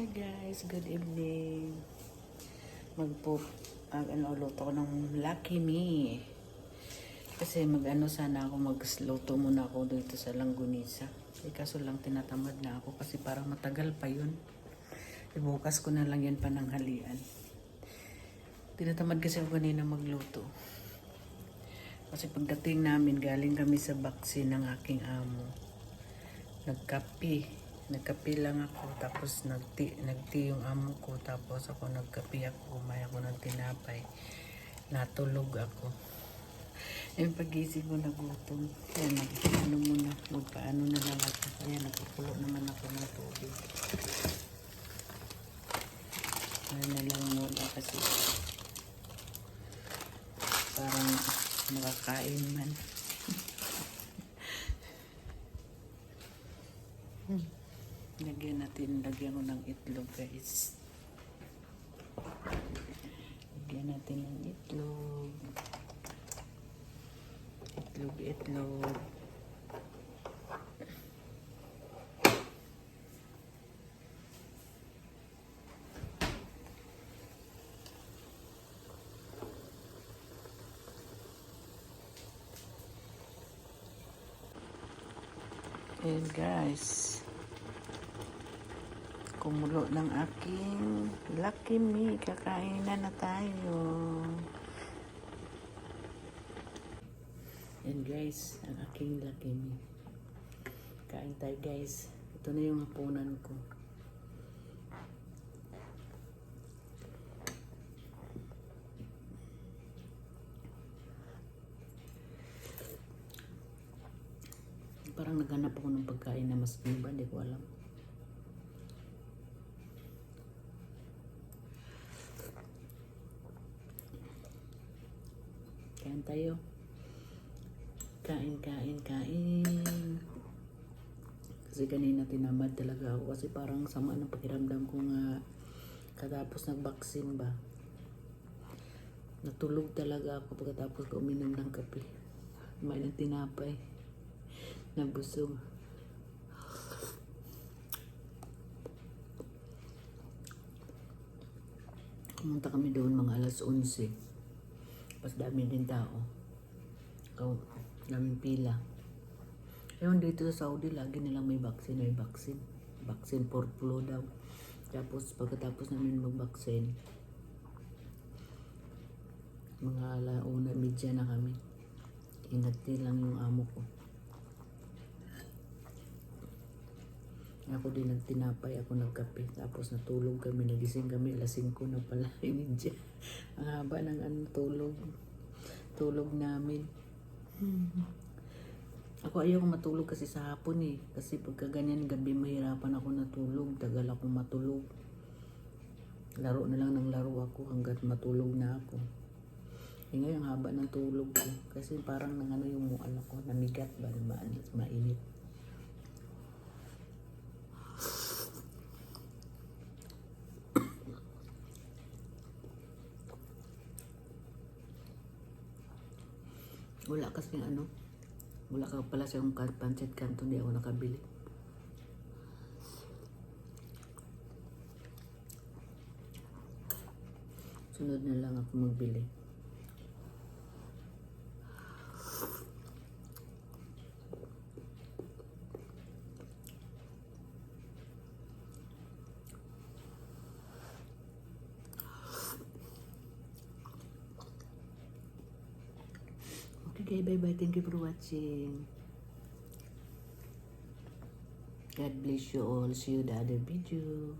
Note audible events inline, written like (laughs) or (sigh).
Hi guys, good evening. Magpo ag ano luto ko ng Lucky Me. Kasi mag-ano sana ako magluto muna ako dito sa Langgunisa. Eh, kaso lang tinatamad na ako kasi parang matagal pa yun. Ibukas ko na lang yan pananghalian. Tinatamad kasi ako kanina magluto. Kasi pagdating namin, galing kami sa baksin ng aking amo. Nagkape. Nagkape lang ako. Tapos nagti, nagti yung amo ko. Tapos ako nagkape ako. Kumaya ako ng tinapay. Natulog ako. (laughs) Yung pagising ko nagutom. Kaya nag, ano muna, magpaano na lang ako. Kaya nagpupulo naman ako ng tubig. Ano na lang muna kasi parang makakain man. (laughs) Hmm. Lagyan natin, lagyan ko ng itlog guys. Lagyan natin ng itlog. Itlog, itlog. Ayan guys. Kumulo ng aking Lucky Me. Kakain na na tayo. Ayan guys, ang aking Lucky Me. Kain tayo guys. Ito na yung hapunan ko. Parang naghanap ako ng pagkain na mas iba, hindi ko alam. Kain tayo. Kain, kain, kain. Kasi kanina tinamad talaga ako kasi parang sama ng pakiramdam ko nga katapos nag-vaccine ba. Natulog talaga ako pagkatapos ko uminom ng kape. May ng tinapay. Nabusog. Pumunta kami doon mga alas 11. Pas dami din tao. Ikaw, daming pila. Ewan dito sa Saudi, lagi nilang may vaccine, may vaccine. Vaccine for flu daw. Tapos pagkatapos namin mag-vaccine, mga alauna, media na kami. Inati lang yung amo ko. Ako din nagtinapay, ako nagkape. Tapos natulog kami, nagising kami, alas 5 na pala, (laughs) imidya. Ang haba ng ano, tulog. Tulog namin. Ako ayaw matulog kasi sa hapon eh. Kasi pagka ganyan gabi, mahirapan ako natulog. Tagal ako matulog. Laro na lang ng laro ako hanggat matulog na ako. Eh ngayon, haba ng tulog ko. Kasi parang nang ano yung ano ko, namigat ba, ma mainit. Wala kasi ano, wala ka pala siyang ka- pancit canton, hindi ako nakabili. Sunod na lang ako magbili. Okay, bye-bye. Thank you for watching. God bless you all. See you in the other video.